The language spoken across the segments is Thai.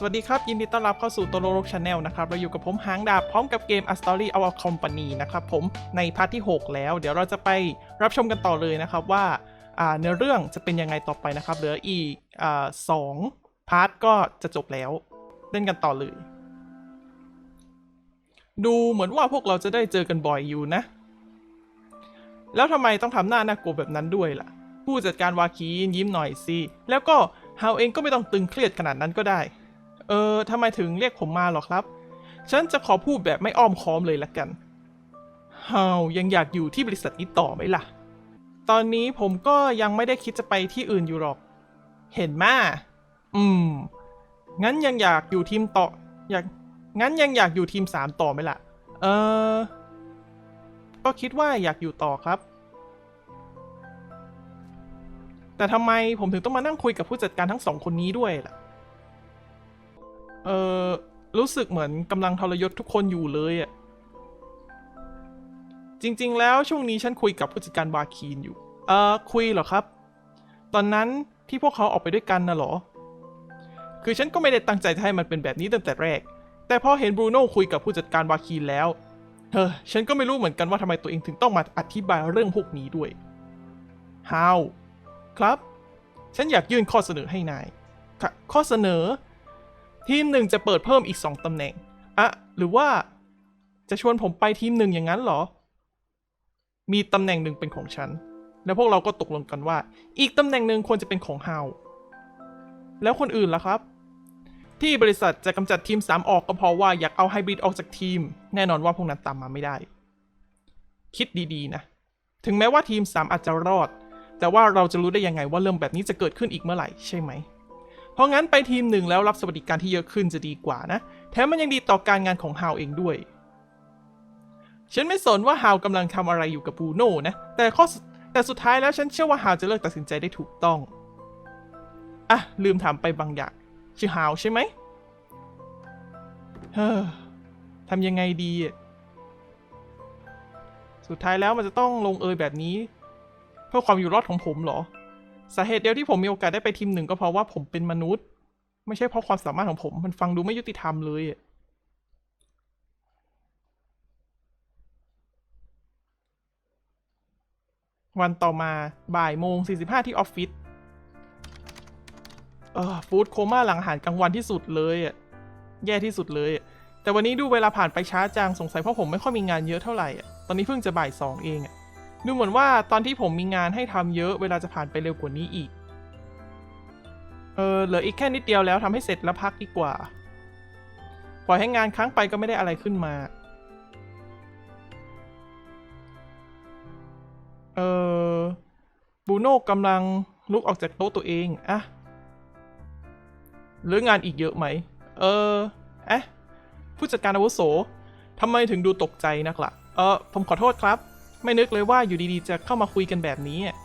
สวัสดีครับ ยินดีต้อนรับเข้าสู่ตโรโรกชาแนลนะครับ เราอยู่กับผมหางดาบพร้อมกับเกม A Story Our Company นะครับผมในพาร์ทที่ 6 แล้ว เดี๋ยวเราจะไปรับชมกันต่อเลยนะครับว่าเนื้อเรื่องจะเป็นยังไงต่อไปนะครับ เหลืออีกสองพาร์ทก็จะจบแล้ว เล่นกันต่อเลย ดูเหมือนว่าพวกเราจะได้เจอกันบ่อยอยู่นะ แล้วทำไมต้องทำหน้าน่ากลัวแบบนั้นด้วยล่ะ ผู้จัดการวาคียิ้มหน่อยสิแล้วก็ฮาเองก็ไม่ต้องตึงเครียดขนาดนั้นก็ได้ เออทำไมถึงเรียกผมมาหรอครับ ฉันจะขอพูดแบบไม่อ้อมค้อมเลยละกันเฮายังอยากอยู่ที่บริษัทนี้ต่อไหมล่ะ ตอนนี้ผมก็ยังไม่ได้คิดจะไปที่อื่นอยู่หรอก เห็นมาอืม งั้นยังอยากอยู่ทีมต่อ อยาก งั้นยังอยากอยู่ทีมสามต่อไหมล่ะ เออ ก็คิดว่าอยากอยู่ต่อครับ แต่ทำไมผมถึงต้องมานั่งคุยกับผู้จัดการทั้งสองคนนี้ด้วยล่ะ เออรู้สึกเหมือนกำลังทรยศทุกคนอยู่เลยอะจริง ๆ แล้วช่วงนี้ฉันคุยกับผู้จัดการวาคีนอยู่ เออคุยเหรอครับ ตอนนั้นที่พวกเขาออกไปด้วยกันนะหรอ คือฉันก็ไม่ได้ตั้งใจให้มันเป็นแบบนี้ตั้งแต่แรก แต่พอเห็นบรูโน่คุยกับผู้จัดการวาคีนแล้วเฮ้อฉันก็ไม่รู้เหมือนกันว่าทำไมตัวเองถึงต้องมาอธิบายเรื่องพวกนี้ด้วยฮาวครับ ฉันอยากยื่นข้อเสนอให้นายข้อเสนอ ทีมหนึ่งจะเปิดเพิ่มอีก 2 ตำแหน่ง อะ หรือว่าจะชวนผมไปทีมหนึ่งอย่างนั้นเหรอ มีตำแหน่งหนึ่งเป็นของฉัน แล้วพวกเราก็ตกลงกันว่า อีกตำแหน่งหนึ่งควรจะเป็นของเฮา แล้วคนอื่นล่ะครับ ที่บริษัทจะกำจัดทีม 3 ออกก็เพราะว่าอยากเอาไฮบริดออกจากทีม แน่นอนว่าพวกนั้นตามมาไม่ได้ คิดดีๆนะ ถึงแม้ว่าทีม 3 อาจจะรอด แต่ว่าเราจะรู้ได้ยังไงว่าเรื่องแบบนี้จะเกิดขึ้นอีกเมื่อไหร่ใช่ไหม เพราะงั้นไปทีมหนึ่งแล้วรับสวัสดิการที่เยอะขึ้นจะดีกว่านะ แถมมันยังดีต่อการงานของฮาวเองด้วย ฉันไม่สนว่าฮาวกำลังทำอะไรอยู่กับบูโน่นะ แต่ข้อสุดแต่สุดท้ายแล้วฉันเชื่อว่าฮาวจะเลือกตัดสินใจได้ถูกต้อง อะ ลืมถามไปบางอย่าง ชื่อฮาวใช่ไหมเฮ้อทำยังไงดี สุดท้ายแล้วมันจะต้องลงเอยแบบนี้ เพื่อความอยู่รอดของผมเหรอ สาเหตุเดียวที่ผมมีโอกาสได้ไปทีมหนึ่งก็เพราะว่าผมเป็นมนุษย์ ไม่ใช่เพราะความสามารถของผม มันฟังดูไม่ยุติธรรมเลยวันต่อมาบ่ายโมง 45 ที่ออฟฟิศ เออฟู้ดโคม่าหลังอาหารกลางวันที่สุดเลยอะ แย่ที่สุดเลยอะแต่วันนี้ดูเวลาผ่านไปช้าจัง สงสัยเพราะผมไม่ค่อยมีงานเยอะเท่าไหร่อะ ตอนนี้เพิ่งจะบ่ายสองเองอะ ดูเหมือนว่าตอนที่ผมมีงานให้ทำเยอะเวลาจะผ่านไปเร็วกว่านี้อีก เออเหลืออีกแค่นิดเดียวแล้วทำให้เสร็จแล้วพักดีกว่า ปล่อยให้งานค้างไปก็ไม่ได้อะไรขึ้นมา เออบูโน่กำลังลุกออกจากโต๊ะตัวเองอะเหลืองานอีกเยอะไหม เออเอ๊ะผู้จัดการอาวุโสทำไมถึงดูตกใจนักล่ะ เออผมขอโทษครับ ไม่นึกเลยว่าอยู่ดีๆ จะเข้ามาคุยกันแบบนี้อะ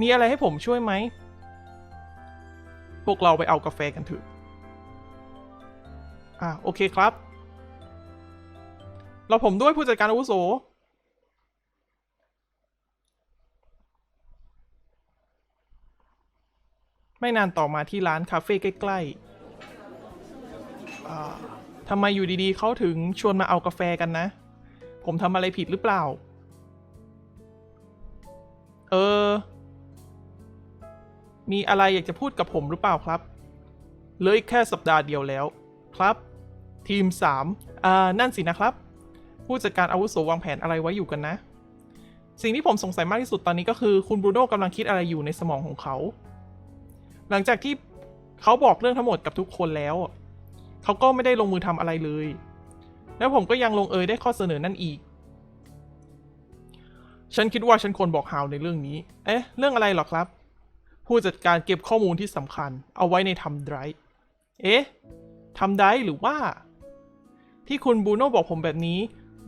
มีอะไรให้ผมช่วยไหม พวกเราไปเอากาแฟกันเถอะ อ่าโอเคครับ เราผมด้วยผู้จัดการอาวุโส ไม่นานต่อมาที่ร้านคาเฟ่ใกล้ๆทำไมอยู่ดีๆเขาถึงชวนมาเอากาแฟกันนะ ผมทำอะไรผิดหรือเปล่า ออ มีอะไรอยากจะพูดกับผมหรือเปล่าครับเหลยแค่สัปดาห์เดียวแล้ว ครับ ทีม 3 อ่า นั่นสินะครับ ผู้จัดการอาวุโสวางแผนอะไรไว้อยู่กันนะ สิ่งที่ผมสงสัยมากที่สุดตอนนี้ก็คือคุณบรูโน่กำลังคิดอะไรอยู่ในสมองของเขา หลังจากที่เขาบอกเรื่องทั้งหมดกับทุกคนแล้ว เขาก็ไม่ได้ลงมือทำอะไรเลย แล้วผมก็ยังลงเอยได้ข้อเสนอนั่นอีก ฉันคิดว่าฉันควรบอกฮาวในเรื่องนี้ เอ๊ะ เรื่องอะไรหรอครับ ผู้จัดการเก็บข้อมูลที่สำคัญ เอาไว้ในทำไดรฟ์เอ๊ะทำไดรฟ์หรือว่า ที่คุณบูโน่บอกผมแบบนี้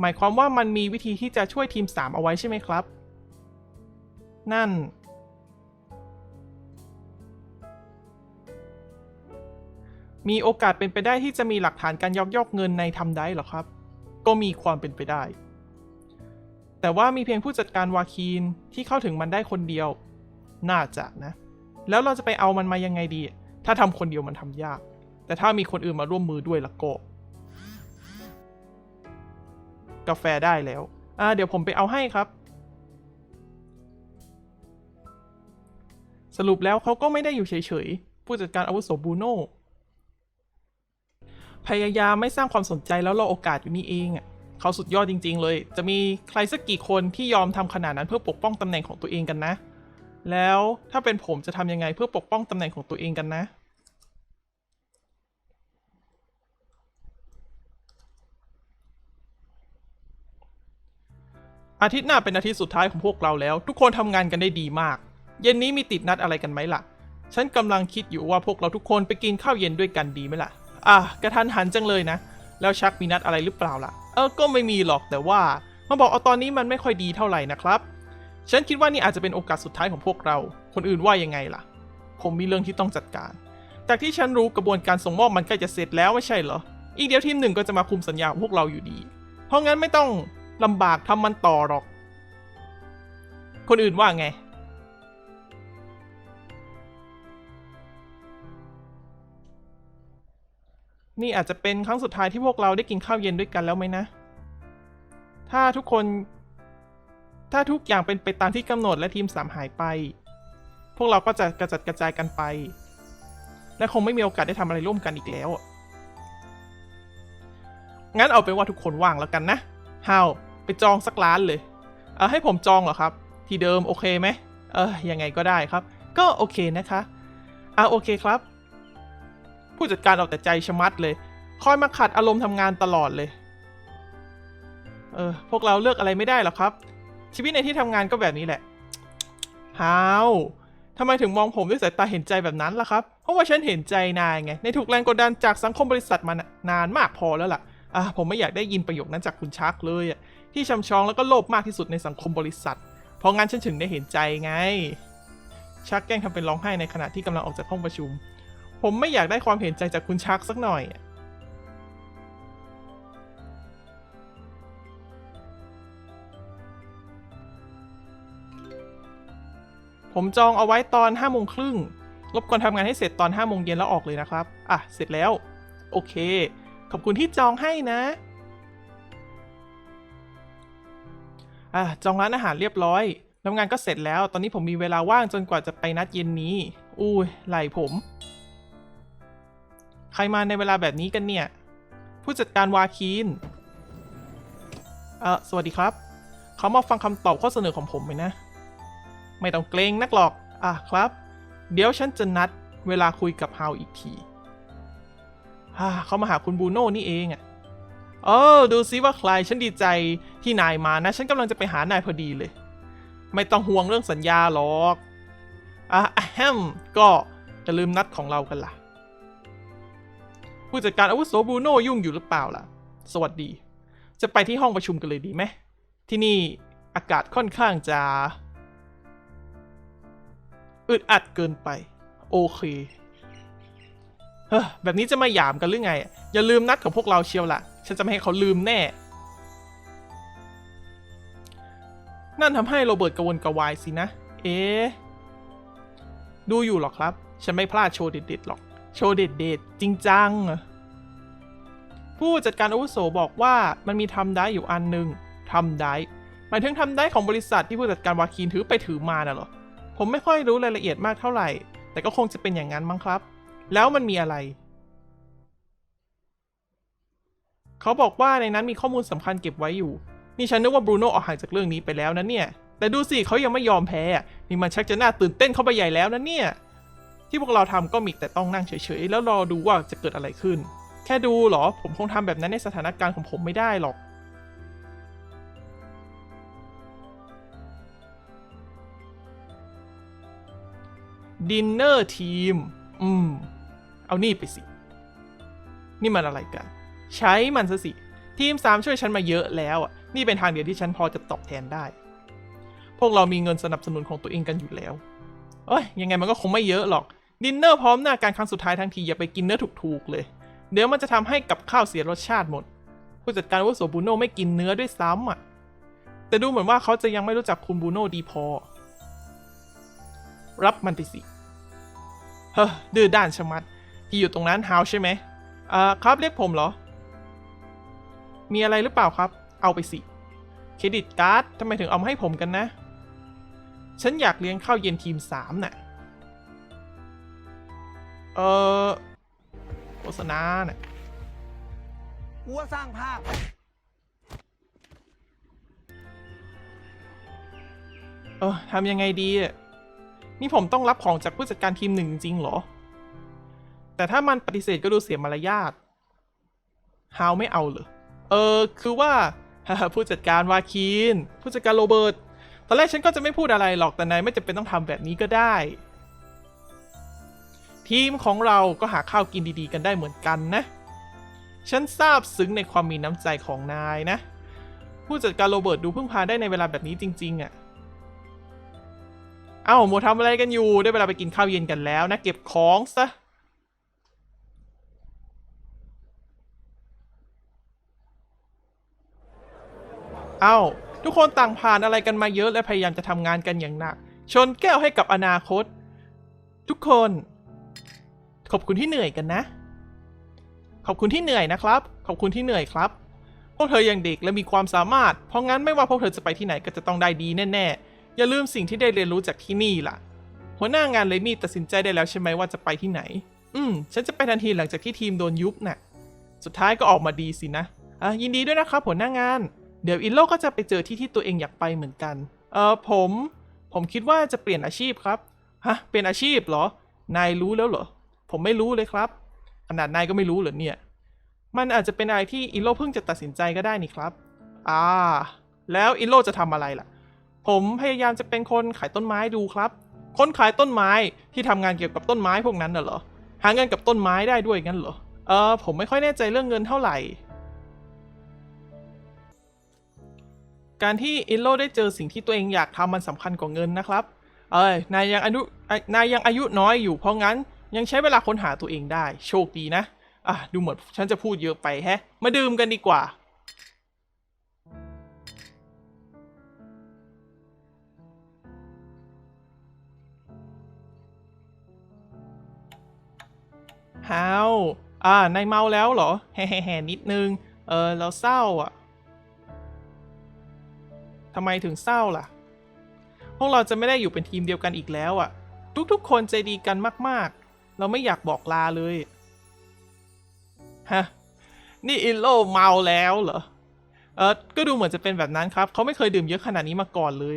หมายความว่ามันมีวิธีที่จะช่วยทีม 3 เอาไว้ใช่ไหมครับ นั่น มีโอกาสเป็นไปได้ที่จะมีหลักฐานการยักยอกเงินในทำได้หรอครับ ก็มีความเป็นไปได้ แต่ว่ามีเพียงผู้จัดการวาคีนที่เข้าถึงมันได้คนเดียว น่าจะนะ แล้วเราจะไปเอามันมายังไงดี ถ้าทำคนเดียวมันทำยาก แต่ถ้ามีคนอื่นมาร่วมมือด้วยละก็ กาแฟได้แล้ว อ่า เดี๋ยวผมไปเอาให้ครับ สรุปแล้วเขาก็ไม่ได้อยู่เฉยๆ ผู้จัดการอาวุโสบูโน่พยายามไม่สร้างความสนใจแล้วรอโอกาสอยู่นี่เองอะ เขาสุดยอดจริง ๆ เลย จะมีใครสักกี่คนที่ยอมทำขนาดนั้นเพื่อปกป้องตำแหน่งของตัวเองกันนะ แล้วถ้าเป็นผมจะทำยังไงเพื่อปกป้องตำแหน่งของตัวเองกันนะ อาทิตย์หน้าเป็นอาทิตย์สุดท้ายของพวกเราแล้ว ทุกคนทำงานกันได้ดีมาก เย็นนี้มีติดนัดอะไรกันไหมล่ะ ฉันกำลังคิดอยู่ว่าพวกเราทุกคนไปกินข้าวเย็นด้วยกันดีไหมล่ะ อะกระทันหันจังเลยนะ แล้วชักมีนัดอะไรหรือเปล่าล่ะ เออก็ไม่มีหรอกแต่ว่ามาบอกเอาตอนนี้มันไม่ค่อยดีเท่าไหร่นะครับ ฉันคิดว่านี่อาจจะเป็นโอกาสสุดท้ายของพวกเรา คนอื่นว่ายังไงล่ะ ผมมีเรื่องที่ต้องจัดการ จากที่ฉันรู้กระบวนการส่งมอบมันใกล้จะเสร็จแล้วไม่ใช่เหรอ อีกเดียวทีมหนึ่งก็จะมาคุมสัญญาของพวกเราอยู่ดี เพราะงั้นไม่ต้องลำบากทำมันต่อหรอก คนอื่นว่าไง นี่อาจจะเป็นครั้งสุดท้ายที่พวกเราได้กินข้าวเย็นด้วยกันแล้วไหมนะ ถ้าทุกคน ถ้าทุกอย่างเป็นไปตามที่กำหนดและทีมสามหายไป พวกเราก็จะกระจัดกระจายกันไป และคงไม่มีโอกาสได้ทำอะไรร่วมกันอีกแล้ว งั้นเอาเป็นว่าทุกคนว่างแล้วกันนะฮาวไปจองสักร้านเลย เออให้ผมจองเหรอครับ ที่เดิมโอเคไหม เออยังไงก็ได้ครับ ก็โอเคนะคะ อ่าโอเคครับ ผู้จัดการเอาแต่ใจชะมัดเลย คอยมาขัดอารมณ์ทำงานตลอดเลย เออ พวกเราเลือกอะไรไม่ได้หรอกครับ ชีวิตในที่ทำงานก็แบบนี้แหละฮาวทำไมถึงมองผมด้วยสายตาเห็นใจแบบนั้นล่ะครับ เพราะว่าฉันเห็นใจนายไง ในถูกแรงกดดันจากสังคมบริษัทมานานมากพอแล้วล่ะ อะผมไม่อยากได้ยินประโยคนั้นจากคุณชักเลยอะที่ชำชองแล้วก็โลภมากที่สุดในสังคมบริษัท เพราะงั้นฉันถึงได้เห็นใจไง ชักแกล้งทำเป็นร้องไห้ในขณะที่กำลังออกจากห้องประชุม ผมไม่อยากได้ความเห็นใจจากคุณชักสักหน่อย ผมจองเอาไว้ตอน5้าโมงครึ่งรบกวนทำงานให้เสร็จตอน5้าโมงเย็นแล้วออกเลยนะครับ อะ เสร็จแล้ว โอเค ขอบคุณที่จองให้นะ อะ จองร้านอาหารเรียบร้อยแล้วงานก็เสร็จแล้ว ตอนนี้ผมมีเวลาว่างจนกว่าจะไปนัดเย็นนี้ อุ้ยไหลผม ใครมาในเวลาแบบนี้กันเนี่ย ผู้จัดการวาคีน เออสวัสดีครับ เขามาฟังคำตอบข้อเสนอของผมไหมนะ ไม่ต้องเกรงนักหรอก อะครับ เดี๋ยวฉันจะนัดเวลาคุยกับฮาวอีกทีฮ่าเขามาหาคุณบูโน่นี่เองอะ่ะเออดูซิว่าใครฉันดีใจที่นายมานะ ฉันกำลังจะไปหานายพอดีเลย ไม่ต้องห่วงเรื่องสัญญาหรอกอะแฮมก็จะลืมนัดของเรากันล่ะ ผู้จัดการอาวุโสบูโน่ยุ่งอยู่หรือเปล่าล่ะ สวัสดี จะไปที่ห้องประชุมกันเลยดีไหม ที่นี่อากาศค่อนข้างจะ อึดอัดเกินไป โอเค เฮ้อแบบนี้จะมาหยามกันหรือไง อย่าลืมนัดของพวกเราเชียวละฉันจะไม่ให้เขาลืมแน่ นั่นทำให้โรเบิร์ตกระวนกระวายสินะ เอ๊ะดูอยู่หรอครับ ฉันไม่พลาดโชว์เด็ดๆหรอก โชว์เด็ดๆจริงจัง ผู้จัดการอาวุโสบอกว่ามันมีทำได้อยู่อันหนึ่งทำได้หมายถึงทำได้ของบริษัทที่ผู้จัดการวาคีนถือไปถือมาน่ะเหรอ ผมไม่ค่อยรู้รายละเอียดมากเท่าไหร่ แต่ก็คงจะเป็นอย่างนั้นมั้งครับ แล้วมันมีอะไร เขาบอกว่าในนั้นมีข้อมูลสำคัญเก็บไว้อยู่ นี่ฉันนึกว่าบรูโน่ออกห่างจากเรื่องนี้ไปแล้วนะเนี่ย แต่ดูสิเขายังไม่ยอมแพ้ นี่มันชักจะน่าตื่นเต้นเข้าไปใหญ่แล้วนะเนี่ย ที่พวกเราทำก็มีแต่ต้องนั่งเฉยๆ แล้วรอดูว่าจะเกิดอะไรขึ้น แค่ดูเหรอ ผมคงทำแบบนั้นในสถานการณ์ของผมไม่ได้หรอกดินเนอร์ทีม อืม เอานี่ไปสิ นี่มันอะไรกัน ใช้มันซะสิ ทีม 3 ช่วยฉันมาเยอะแล้วอะ นี่เป็นทางเดียวที่ฉันพอจะตอบแทนได้ พวกเรามีเงินสนับสนุนของตัวเองกันอยู่แล้ว เอ้ยยังไงมันก็คงไม่เยอะหรอก ดินเนอร์พร้อมหน้าการครั้งสุดท้ายทั้งทีอย่าไปกินเนื้อถูกๆเลย เดี๋ยวมันจะทำให้กับข้าวเสียรสชาติหมด ผู้จัดการวุโสบูโน่ไม่กินเนื้อด้วยซ้ำอะ แต่ดูเหมือนว่าเขาจะยังไม่รู้จักคุณบูโน่ดีพอ รับมันไปสิ เฮ้อดื้อด้านชะมัด ที่อยู่ตรงนั้นฮาวใช่ไหมอ่าครับเรียกผมเหรอ มีอะไรหรือเปล่าครับ เอาไปสิ เครดิตการ์ดทำไมถึงเอามาให้ผมกันนะ ฉันอยากเลี้ยงข้าวเย็นทีมสามน่ะ เออโฆษณาน่ะกูว่าสร้างภาพ เออทำยังไงดีอะนี่ผมต้องรับของจากผู้จัดการทีมหนึ่งจริงๆเหรอ แต่ถ้ามันปฏิเสธก็ดูเสียมารยาทฮาวไม่เอาเหรอ เออ คือว่า ผู้จัดการวาคีน ผู้จัดการโรเบิร์ต ตอนแรกฉันก็จะไม่พูดอะไรหรอกแต่นายไม่จำเป็นต้องทำแบบนี้ก็ได้ ทีมของเราก็หาข้าวกินดีๆ กันได้เหมือนกันนะ ฉันซาบซึ้งในความมีน้ำใจของนายนะ ผู้จัดการโรเบิร์ตดูพึ่งพาได้ในเวลาแบบนี้จริง ๆอะ่ะเอ้าหมัวทำอะไรกันอยู่ได้เวลาไปกินข้าวเย็นกันแล้วนะเก็บของซะเอ้า ทุกคนต่างผ่านอะไรกันมาเยอะและพยายามจะทำงานกันอย่างหนัก ชนแก้วให้กับอนาคต ทุกคน ขอบคุณที่เหนื่อยกันนะ ขอบคุณที่เหนื่อยนะครับ ขอบคุณที่เหนื่อยครับ พวกเธอยังเด็กและมีความสามารถ เพราะงั้นไม่ว่าพวกเธอจะไปที่ไหนก็จะต้องได้ดีแน่ๆ อย่าลืมสิ่งที่ได้เรียนรู้จากที่นี่ล่ะ หัวหน้างานเลมี่ตัดสินใจได้แล้วใช่ไหมว่าจะไปที่ไหน อืม ฉันจะไปทันทีหลังจากที่ทีมโดนยุบน่ะ สุดท้ายก็ออกมาดีสินะอะยินดีด้วยนะครับหัวหน้างาน เดี๋ยวอินโลก็จะไปเจอที่ที่ตัวเองอยากไปเหมือนกัน เออผม ผมคิดว่าจะเปลี่ยนอาชีพครับ ฮะ เปลี่ยนอาชีพเหรอ นายรู้แล้วเหรอ ผมไม่รู้เลยครับขนาดนายก็ไม่รู้เหรอเนี่ย มันอาจจะเป็นอะไรที่อินโลเพิ่งจะตัดสินใจก็ได้นี่ครับ อ่า แล้วอินโลจะทำอะไรล่ะ ผมพยายามจะเป็นคนขายต้นไม้ดูครับ คนขายต้นไม้ที่ทำงานเกี่ยวกับต้นไม้พวกนั้นน่ะเหรอ หาเงินกับต้นไม้ได้ด้วยงั้นเหรอ เออผมไม่ค่อยแน่ใจเรื่องเงินเท่าไหร่ การที่อินโลได้เจอสิ่งที่ตัวเองอยากทำมันสำคัญกว่าเงินนะครับ เอ้ยนายยังอายุนายยังอายุน้อยอยู่เพราะงั้นยังใช้เวลาค้นหาตัวเองได้ โชคดีนะ อะ ดูเหมือนฉันจะพูดเยอะไปแฮะ มาดื่มกันดีกว่า ฮาว อ่านายเมาแล้วเหรอ แฮ่ๆนิดนึง เออ เราเศร้าอะ ทำไมถึงเศร้าล่ะ พวกเราจะไม่ได้อยู่เป็นทีมเดียวกันอีกแล้วอะ ทุกๆ คนใจดีกันมากๆ เราไม่อยากบอกลาเลย ฮะ นี่อินโลเมาแล้วเหรอ เออก็ดูเหมือนจะเป็นแบบนั้นครับ เขาไม่เคยดื่มเยอะขนาดนี้มาก่อนเลย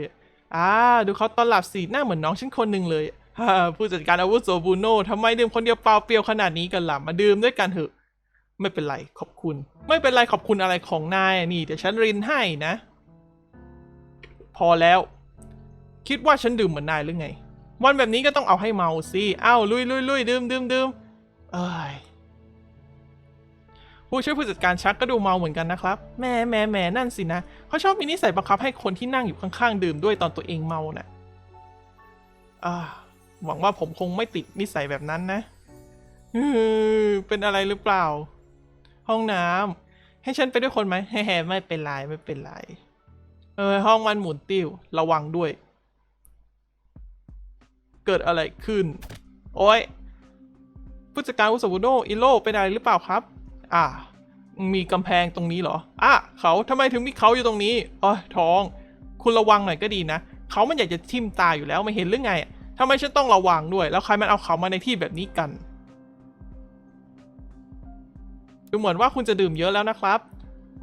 อ่า ดูเขาตอนหลับสีหน้าเหมือนน้องฉันคนหนึ่งเลยฮ่าผู้จัดการอาวุโสบูโน่ทำไมดื่มคนเดียวเปล่าเปลี่ยวขนาดนี้กันล่ะ มาดื่มด้วยกันเถอะ ไม่เป็นไรขอบคุณ ไม่เป็นไรขอบคุณอะไรของนาย นี่เดี๋ยวฉันรินให้นะ พอแล้ว คิดว่าฉันดื่มเหมือนนายหรือไง วันแบบนี้ก็ต้องเอาให้เมาสิอ้าวลุยลุยลุยดื่มดื่มดื่มเอ้ยผู้ช่วยผู้จัดการชักก็ดูเมาเหมือนกันนะครับแหม่แหม่แหม่นั่นสินะเขาชอบมีนิสัยบังคับให้คนที่นั่งอยู่ข้างๆ ดื่มด้วยตอนตัวเองเมาน่ะอ่าหวังว่าผมคงไม่ติดนิสัยแบบนั้นนะเป็นอะไรหรือเปล่า ห้องน้ำให้ฉันไปด้วยคนไหมแฮ่ไม่เป็นไรไม่เป็นไร เออห้องมันหมุนติ้วระวังด้วย เกิดอะไรขึ้น โอ้ยผู้จัดการอุสบุโนอิโลเป็นอะไรหรือเปล่าครับ อ่า มีกำแพงตรงนี้เหรอ อะเขาทำไมถึงมีเขาอยู่ตรงนี้อ๋อท้อง คุณระวังหน่อยก็ดีนะเขามันอยากจะทิ่มตาอยู่แล้วไม่เห็นหรือไงทำไมฉันต้องระวังด้วย แล้วใครมันเอาเขามาในที่แบบนี้กันดูเหมือนว่าคุณจะดื่มเยอะแล้วนะครับ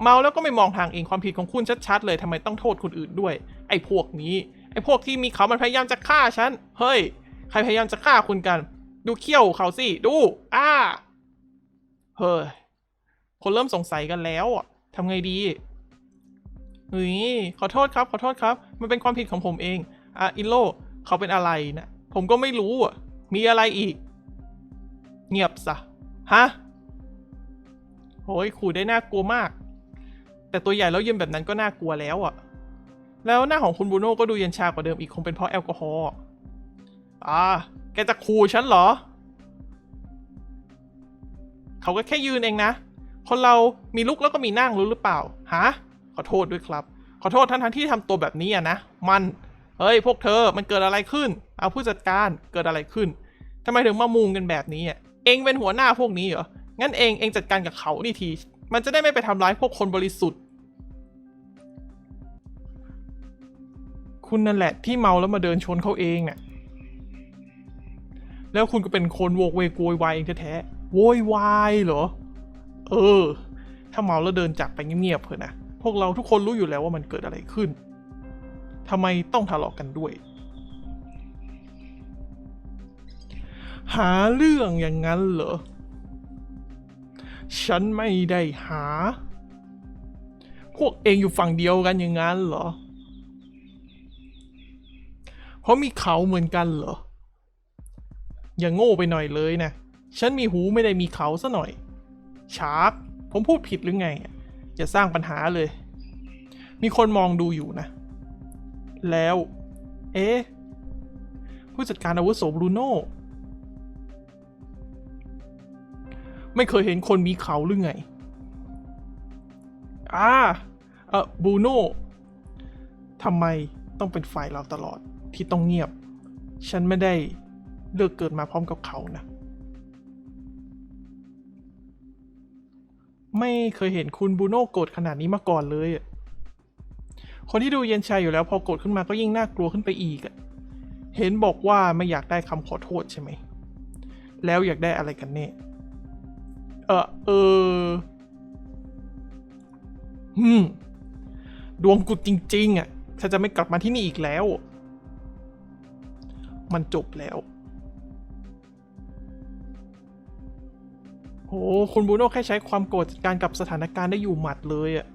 เมาแล้วก็ไม่มองทางเองความผิดของคุณชัดๆเลยทำไมต้องโทษคนอื่นด้วย ไอ้พวกนี้ ไอ้พวกที่มีเขามันพยายามจะฆ่าฉัน เฮ้ย ใครพยายามจะฆ่าคุณกัน ดูเขี้ยวเขาสิ ดู อ้า เฮ้ย คนเริ่มสงสัยกันแล้วอะทำไงดีเฮ้ยขอโทษครับ ขอโทษครับ มันเป็นความผิดของผมเอง อะอิโลเขาเป็นอะไรนะ ผมก็ไม่รู้อะ มีอะไรอีก เงียบซะ ฮะโอ้ยขู่ได้น่ากลัวมาก แต่ตัวใหญ่แล้วยืนแบบนั้นก็น่ากลัวแล้วอะ แล้วหน้าของคุณบูโน่ก็ดูเย็นชากว่าเดิมอีกคงเป็นเพราะแอลกอฮอล์อ่าแกจะขู่ฉันเหรอ เขาก็แค่ยืนเองนะ คนเรามีลุกแล้วก็มีนั่งรู้หรือเปล่า ฮะ ขอโทษด้วยครับ ขอโทษทั้งทั้งที่ทำตัวแบบนี้อะนะ มัน เฮ้ย พวกเธอ มันเกิดอะไรขึ้น เอาผู้จัดการ เกิดอะไรขึ้นทำไมถึงมามุงกันแบบนี้อะเองเป็นหัวหน้าพวกนี้เหรอ งั้นเองเองจัดการกับเขานี่ที มันจะได้ไม่ไปทำร้ายพวกคนบริสุทธิ์ คุณนั่นแหละที่เมาแล้วมาเดินชนเขาเองเนี่ยแล้วคุณก็เป็นคนโวกเวกโวยวายเองแท้ๆโวยวายเหรอ เออ ถ้าเมาแล้วเดินจากไปเงียบๆเถอะนะ พวกเราทุกคนรู้อยู่แล้วว่ามันเกิดอะไรขึ้นทำไมต้องทะเลาะกันด้วย หาเรื่องอย่างนั้นเหรอ ฉันไม่ได้หา พวกเองอยู่ฝั่งเดียวกันอย่างนั้นเหรอ เพราะมีเขาเหมือนกันเหรอ อย่างโง่ไปหน่อยเลยนะ ฉันมีหูไม่ได้มีเขาซะหน่อย ชาร์กผมพูดผิดหรือไงอะอย่าสร้างปัญหาเลย มีคนมองดูอยู่นะ แล้ว เอ๊ะ ผู้จัดการอาวุโสบรูโน่ไม่เคยเห็นคนมีเขาหรือไง อ่า เออบรูโน่ทำไมต้องเป็นฝ่ายเราตลอด ที่ต้องเงียบ ฉันไม่ได้เลือกเกิดมาพร้อมกับเขานะ ไม่เคยเห็นคุณบูโน่โกรธขนาดนี้มาก่อนเลยอะคนที่ดูเย็นชายอยู่แล้วพอโกรธขึ้นมาก็ยิ่งน่ากลัวขึ้นไปอีกอะเห็นบอกว่าไม่อยากได้คำขอโทษใช่ไหม แล้วอยากได้อะไรกันแน่เออเออหืมดวงกุดจริง ๆ อะฉันจะไม่กลับมาที่นี่อีกแล้ว มันจบแล้วโหคุณบูโน่แค่ใช้ความโกรธจัดการกับสถานการณ์ได้อยู่หมัดเลยอะ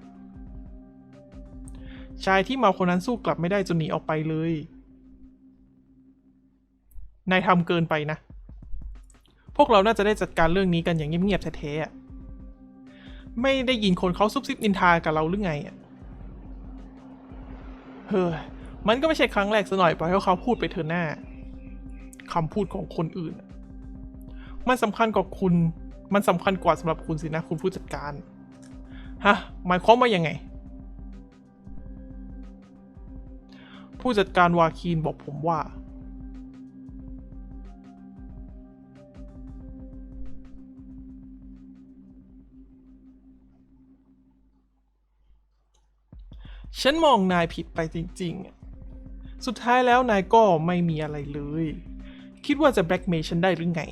ชายที่เมาคนนั้นสู้กลับไม่ได้จนหนีออกไปเลย นายทำเกินไปนะ พวกเราน่าจะได้จัดการเรื่องนี้กันอย่างเงียบๆแท้ๆไม่ได้ยินคนเขาซุบซิบนินทากับเราหรือไงอะเฮ้ยมันก็ไม่ใช่ครั้งแรกซะหน่อยปล่อยให้เขาพูดไปเถอะหน้า คำพูดของคนอื่น มันสำคัญกว่าคุณ มันสำคัญกว่าสำหรับคุณสินะคุณผู้จัดการ ฮะ หมายความว่ายังไง ผู้จัดการวาคีนบอกผมว่า ฉันมองนายผิดไปจริง ๆ สุดท้ายแล้วนายก็ไม่มีอะไรเลย คิดว่าจะแบล็กเมย์ฉันได้หรือไง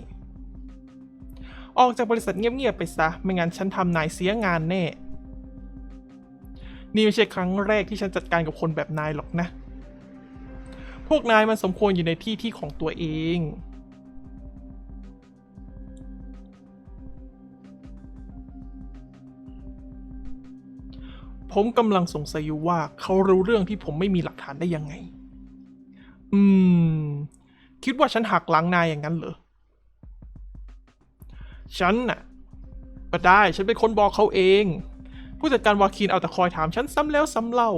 ออกจากบริษัทเงียบๆไปซะ ไม่งั้นฉันทำนายเสียงานแน่ นี่ไม่ใช่ครั้งแรกที่ฉันจัดการกับคนแบบนายหรอกนะ พวกนายมันสมควรอยู่ในที่ที่ของตัวเองผมกำลังสงสัยอยู่ว่าเขารู้เรื่องที่ผมไม่มีหลักฐานได้ยังไง อืม คิดว่าฉันหักหลังนายอย่างนั้นเหรอ ฉันน่ะ ก็ได้ฉันเป็นคนบอกเขาเอง ผู้จัดการวาคีนเอาแต่คอยถามฉันซ้ำแล้วซ้ำเล่า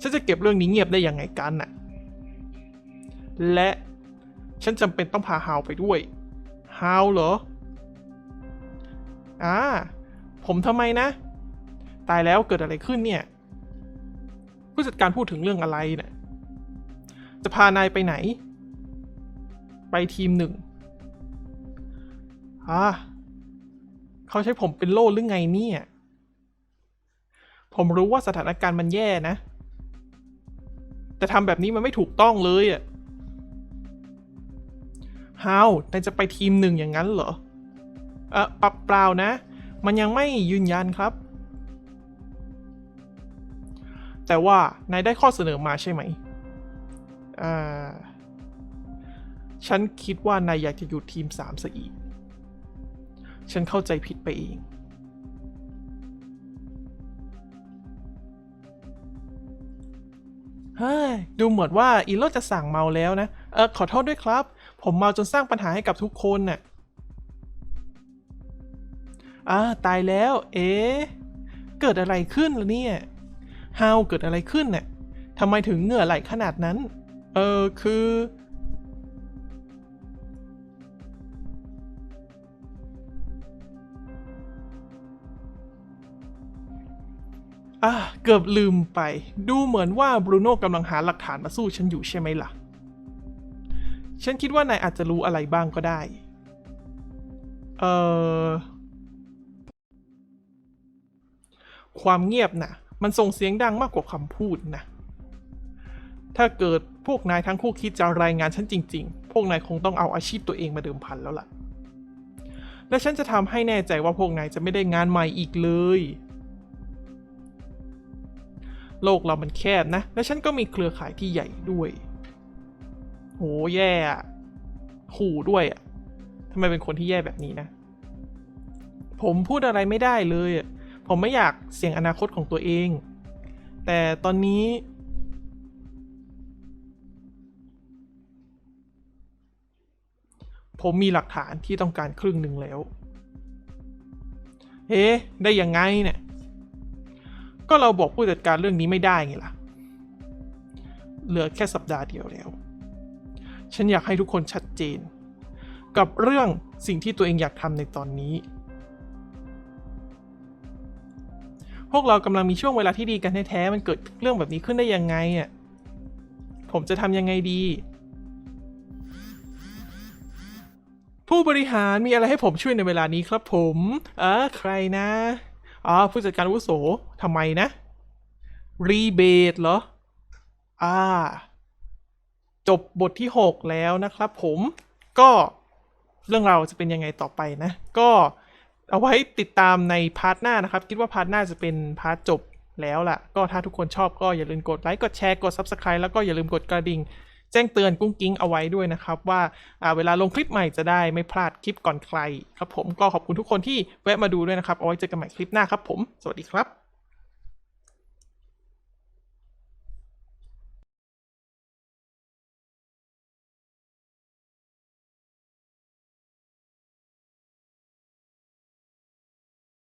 ฉันจะเก็บเรื่องนี้เงียบได้ยังไงกันน่ะ และฉันจำเป็นต้องพาฮาวไปด้วย ฮาวเหรอ อ่า ผมทำไมนะ ตายแล้วเกิดอะไรขึ้นเนี่ย ผู้จัดการพูดถึงเรื่องอะไรเนี่ย จะพานายไปไหน ไปทีมหนึ่งอ่าเขาใช้ผมเป็นโล่หรือไงเนี่ย ผมรู้ว่าสถานการณ์มันแย่นะ แต่ทำแบบนี้มันไม่ถูกต้องเลยอะฮาวนายจะไปทีมหนึ่งอย่างนั้นเหรอเออปรับเปล่านะ มันยังไม่ยืนยันครับ แต่ว่านายได้ข้อเสนอมาใช่ไหม ฉันคิดว่านายอยากจะอยู่ทีมสามซะอีก ฉันเข้าใจผิดไปเอง เฮ้ย ดูเหมือนว่าอีโรจะสั่งเมาแล้วนะ เออขอโทษด้วยครับ ผมเมาจนสร้างปัญหาให้กับทุกคนน่ะอ่าตายแล้ว เอ๊เกิดอะไรขึ้นล่ะเนี่ยฮาวเกิดอะไรขึ้นเนี่ยทำไมถึงเหงื่อไหลขนาดนั้น เออคือ อ่าเกือบลืมไป ดูเหมือนว่าบรูโน่กำลังหาหลักฐานมาสู้ฉันอยู่ใช่ไหมล่ะ ฉันคิดว่านายอาจจะรู้อะไรบ้างก็ได้ เออความเงียบนะมันส่งเสียงดังมากกว่าคำพูดนะ ถ้าเกิดพวกนายทั้งคู่คิดจะรายงานฉันจริง ๆ พวกนายคงต้องเอาอาชีพตัวเองมาเดิมพันแล้วล่ะ และฉันจะทำให้แน่ใจว่าพวกนายจะไม่ได้งานใหม่อีกเลย โลกเรามันแคบนะ และฉันก็มีเครือข่ายที่ใหญ่ด้วย โหแย่อะขู่ด้วยอะทำไมเป็นคนที่แย่แบบนี้นะ ผมพูดอะไรไม่ได้เลยอะผมไม่อยากเสี่ยงอนาคตของตัวเอง แต่ตอนนี้ ผมมีหลักฐานที่ต้องการครึ่งหนึ่งแล้วเฮ้ได้ยังไงเนี่ย ก็เราบอกผู้จัดการเรื่องนี้ไม่ได้ไงล่ะ เหลือแค่สัปดาห์เดียวแล้ว ฉันอยากให้ทุกคนชัดเจน กับเรื่องสิ่งที่ตัวเองอยากทำในตอนนี้ พวกเรากำลังมีช่วงเวลาที่ดีกันแท้ๆ มันเกิดเรื่องแบบนี้ขึ้นได้ยังไงอะ ผมจะทำยังไงดี ผู้บริหารมีอะไรให้ผมช่วยในเวลานี้ครับผม เออใครนะอ๋อผู้จัดการวุโสทำไมนะ รีเบทเหรอ อ่า จบบทที่ 6 แล้วนะครับผม ก็เรื่องเราจะเป็นยังไงต่อไปนะ ก็เอาไว้ติดตามในพาร์ทหน้านะครับ คิดว่าพาร์ทหน้าจะเป็นพาร์ทจบแล้วล่ะ ก็ถ้าทุกคนชอบก็อย่าลืมกดไลค์ กดแชร์ กด Subscribe แล้วก็อย่าลืมกดกระดิ่ง แจ้งเตือนกุ้งกิ้งเอาไว้ด้วยนะครับว่าอ่าเวลาลงคลิปใหม่จะได้ไม่พลาดคลิปก่อนใครครับผมก็ขอบคุณทุกคนที่แวะมาดูด้วยนะครับเอาไว้เจอกันใหม่คลิปหน้าครับผม สวัสดีครับ